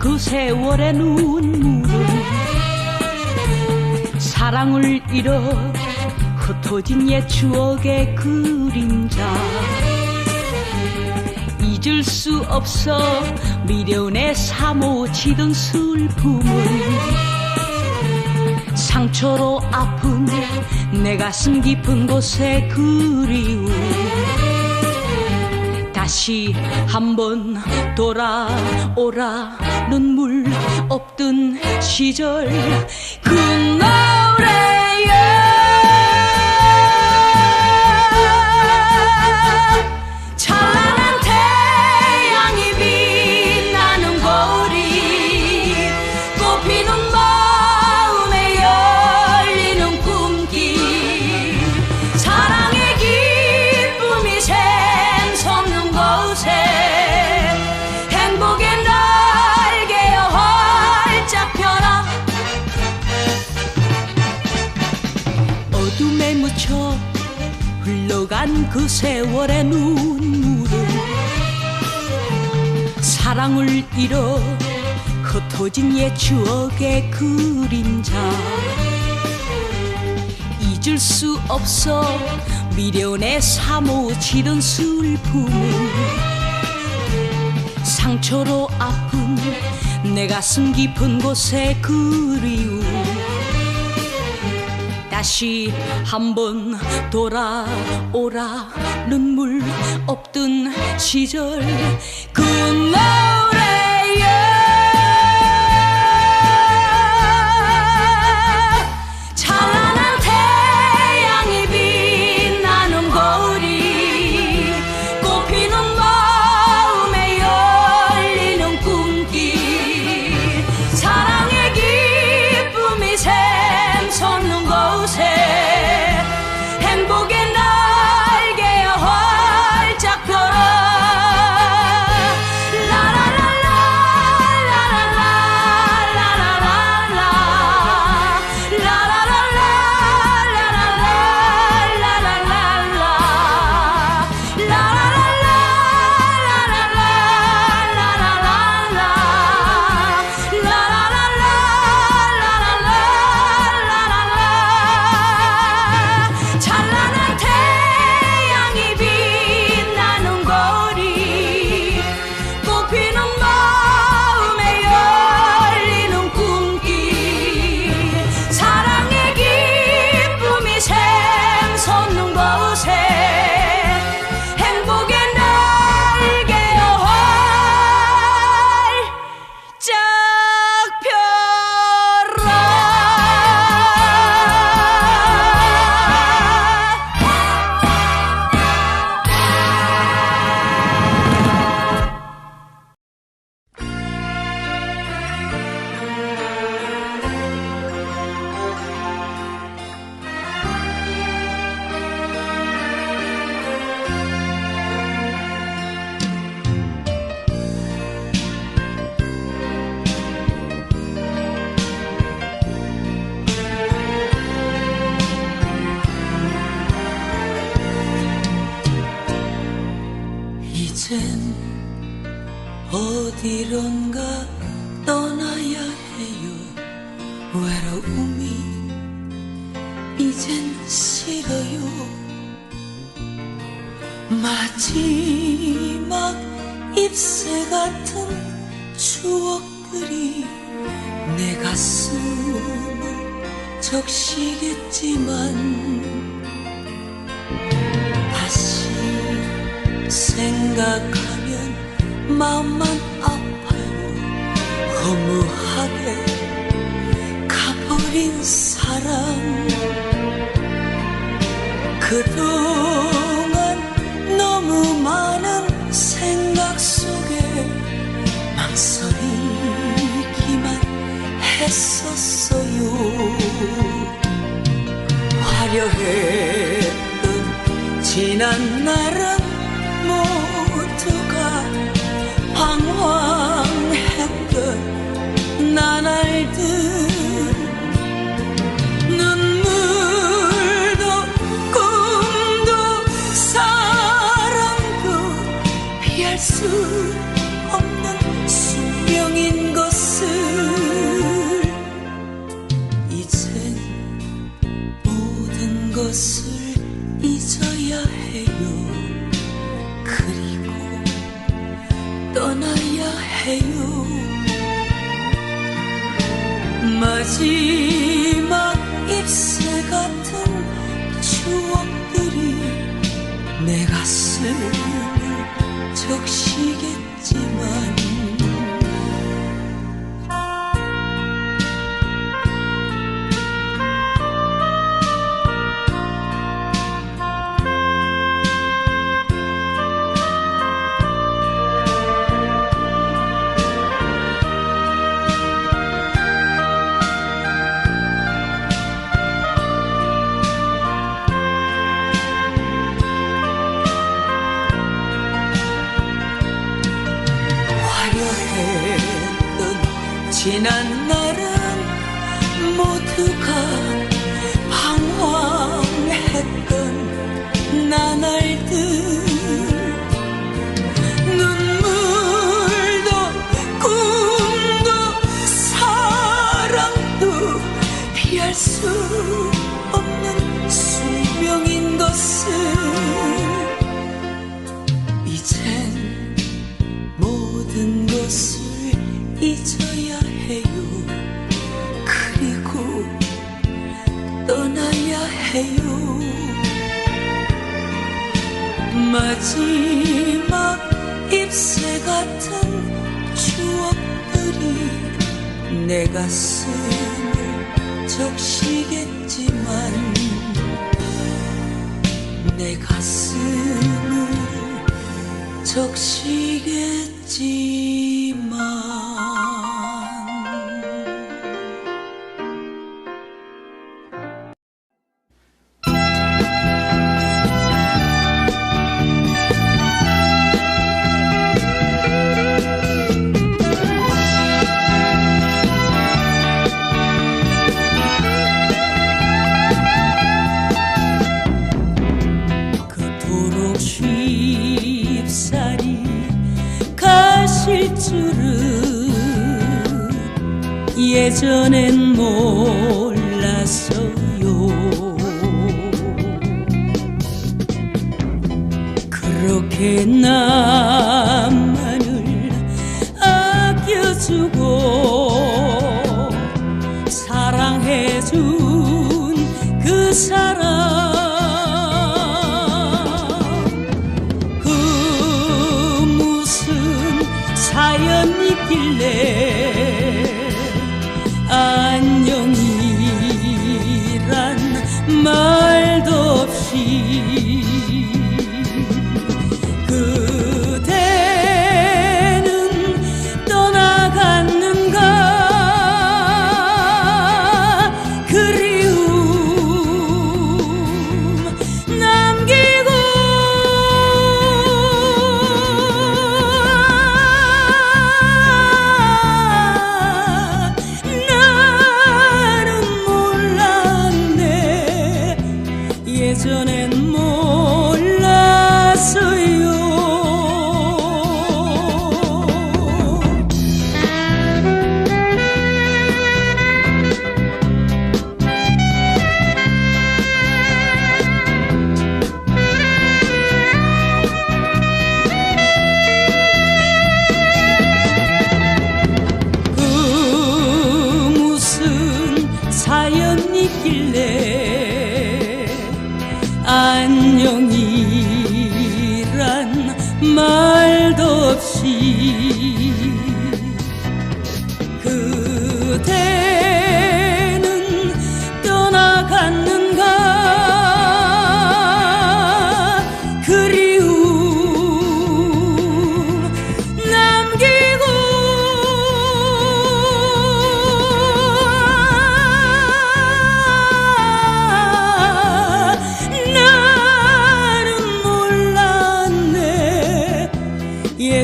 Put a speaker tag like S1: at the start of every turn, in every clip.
S1: 그 세월의 눈물은 사랑을 잃어 흩어진 옛 추억의 그림자. 잊을 수 없어 미련에 사모치던 슬픔을 상처로 아픈 내 가슴 깊은 곳에 그리움 다시 한번 돌아오라 눈물 없던 시절 그노 세월의 눈물은 사랑을 잃어 흩어진 옛 추억의 그림자. 잊을 수 없어 미련에 사모치던 슬픔을 상처로 아픈 내 가슴 깊은 곳에 그리움 다시 한번 돌아오라. 눈물 없던 시절. 그노
S2: 외로움이 이젠 싫어요. 마지막 잎새 같은 추억들이 내 가슴을 적시겠지만 다시 생각하면 마음만 아파요. 허무하게 가버린 사랑. 그동안 너무 많은 생각 속에 망설이기만 했었어요. 화려했던 지난 날은 모두가 방황했던 나날들 사 수 없는 숙명인 것을 이젠 모든 것을 잊어야 해요. 그리고 떠나야 해요. 마지막 입새 같은 추억들이 내 가슴 적시겠지만 내 가슴을 적시겠지만 예전엔 못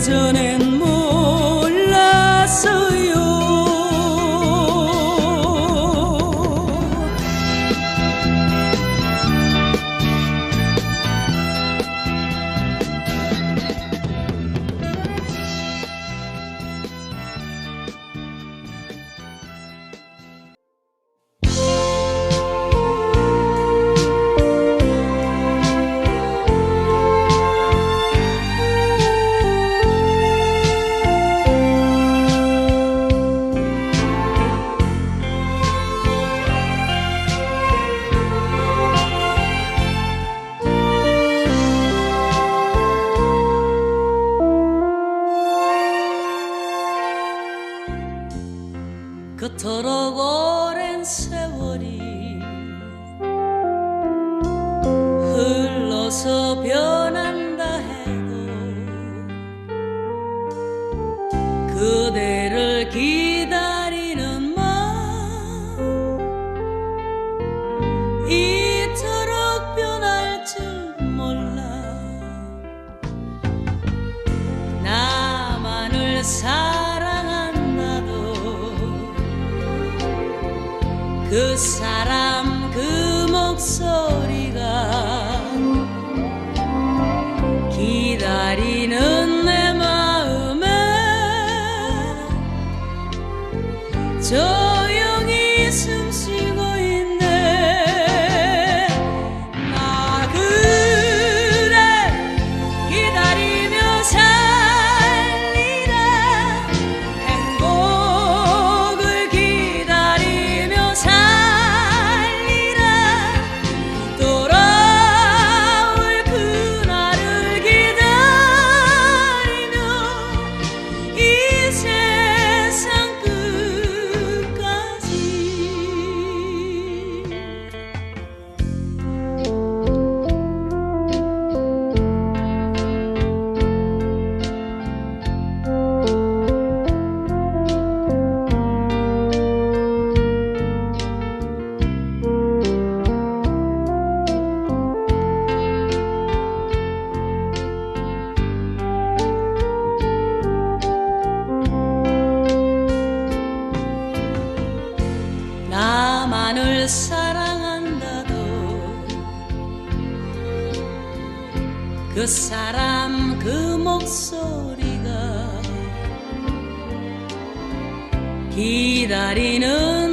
S2: জনে 그토록 오랜 세월이 흘러서 변 사람 그 목소리가 기다리는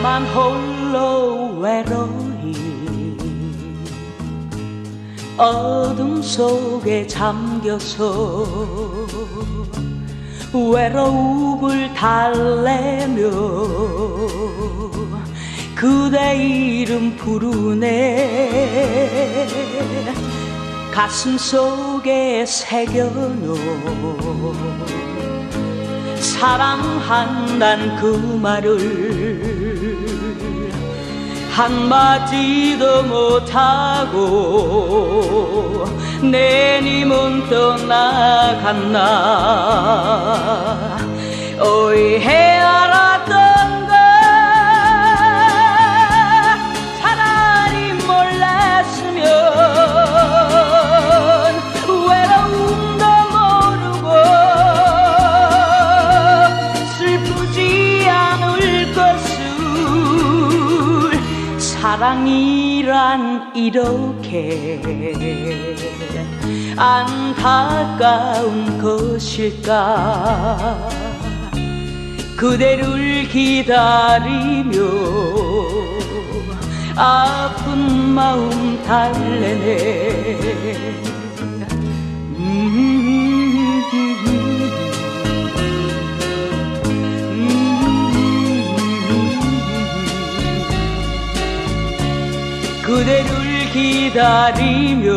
S2: 나만 홀로 외로이 어둠 속에 잠겨서 외로움을 달래며 그대 이름 부르네. 가슴 속에 새겨놓은 사랑한단 그 말을 한마디도 못하고 내님은 떠나갔나? 오해야 아니란 이렇게 안타까운 것일까 그대를 기다리며 아픈 마음 달래네 음. 그대를 기다리며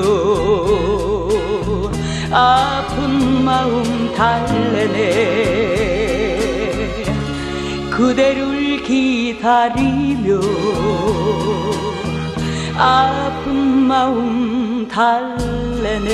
S2: 아픈 마음 달래네. 그대를 기다리며 아픈 마음 달래네.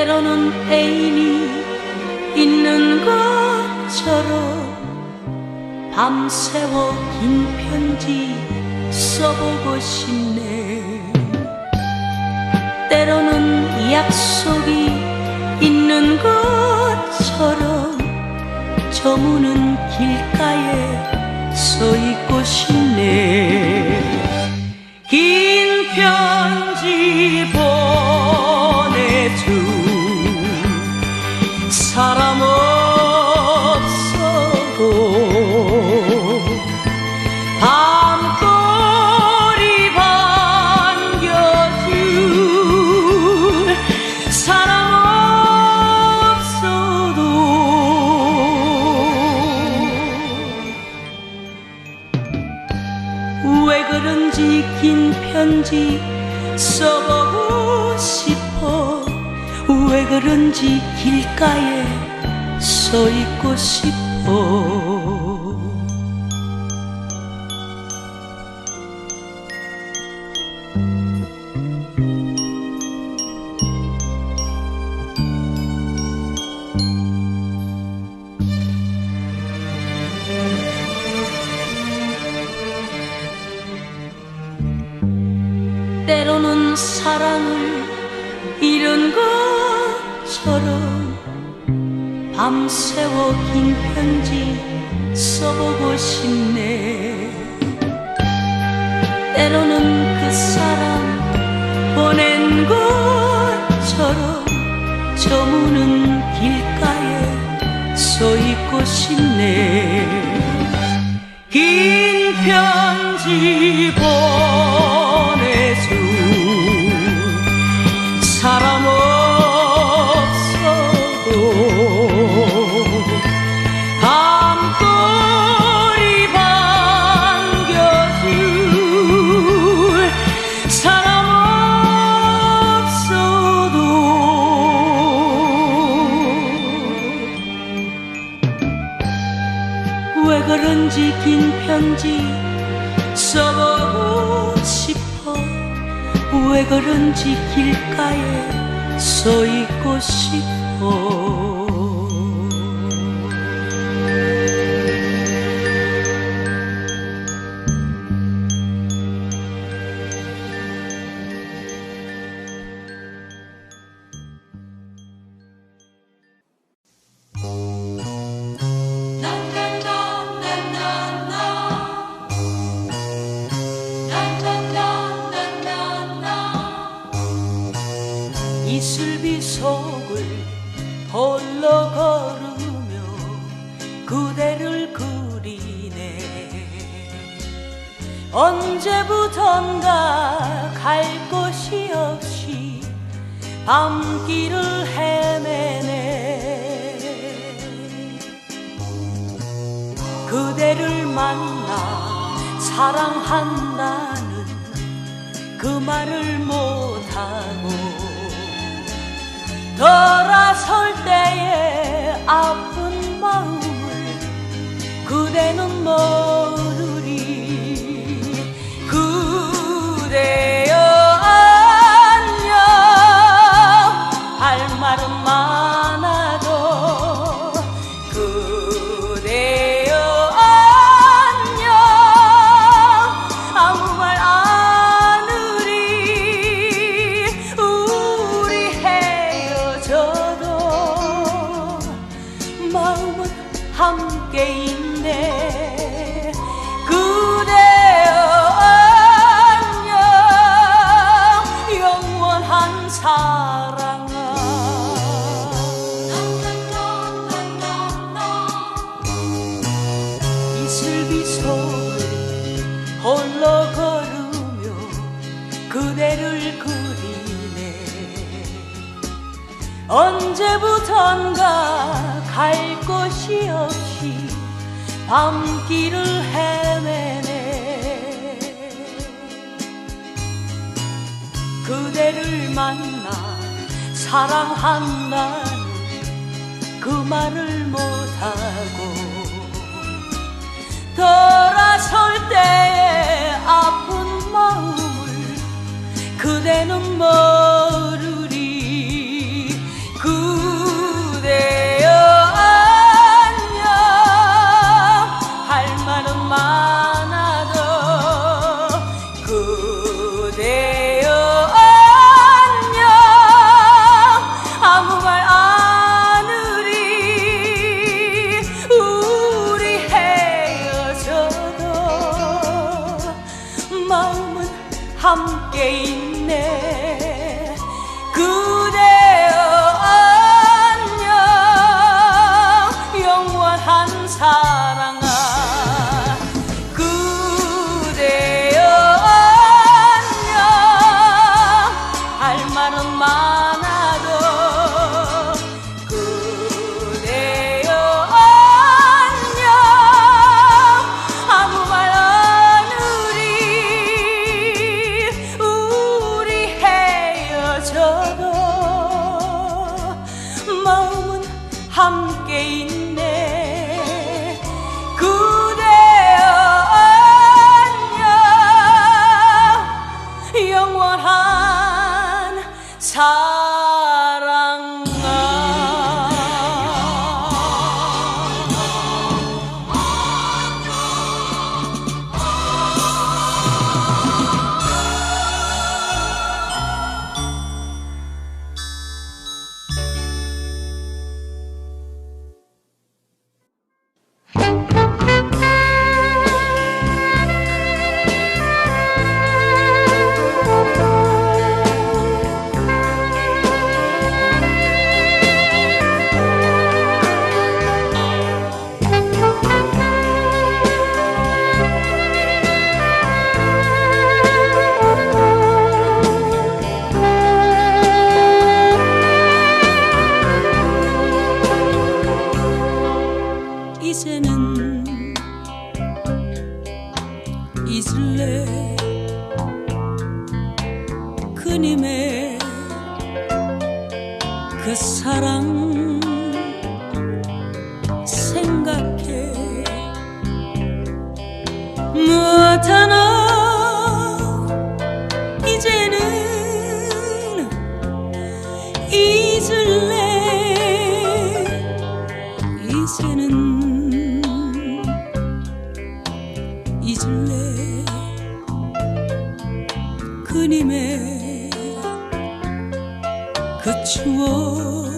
S1: 때로는 애인이 있는 것처럼 밤새워 긴 편지 써보고 싶네. 때로는 약속이 있는 것처럼 저무는 길가에 서 있고 싶네. 긴 편 써보고 싶어. 왜 그런지 길가에 서 있고 싶어 싶네. 긴 편지 그런지 길가에 서 있고 싶어 돌아설 때의 아픈 마음을 그대는 모
S2: 언제부턴가 갈 곳이 없이 밤길을 헤매네. 그대를 만나 사랑한다는 그 말을 못하고 돌아설 때의 아픈 마음을 그대는
S1: 못 주님의 그 추억.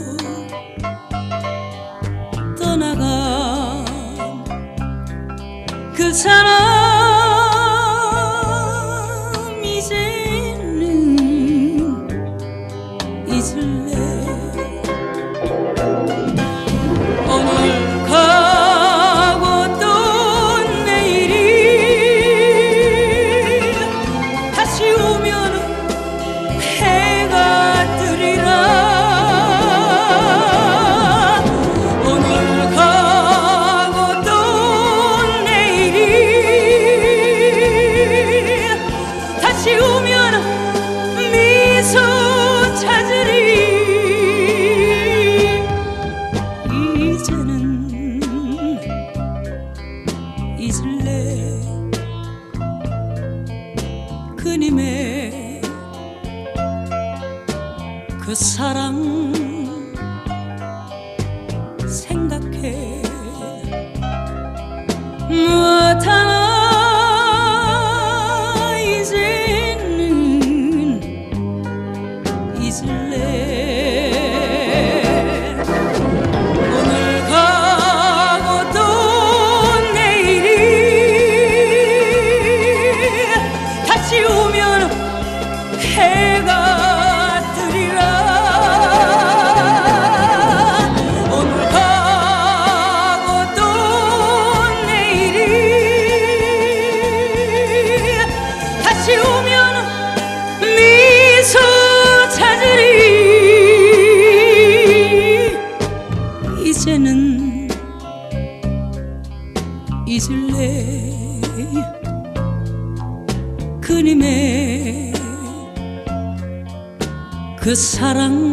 S1: 그 사랑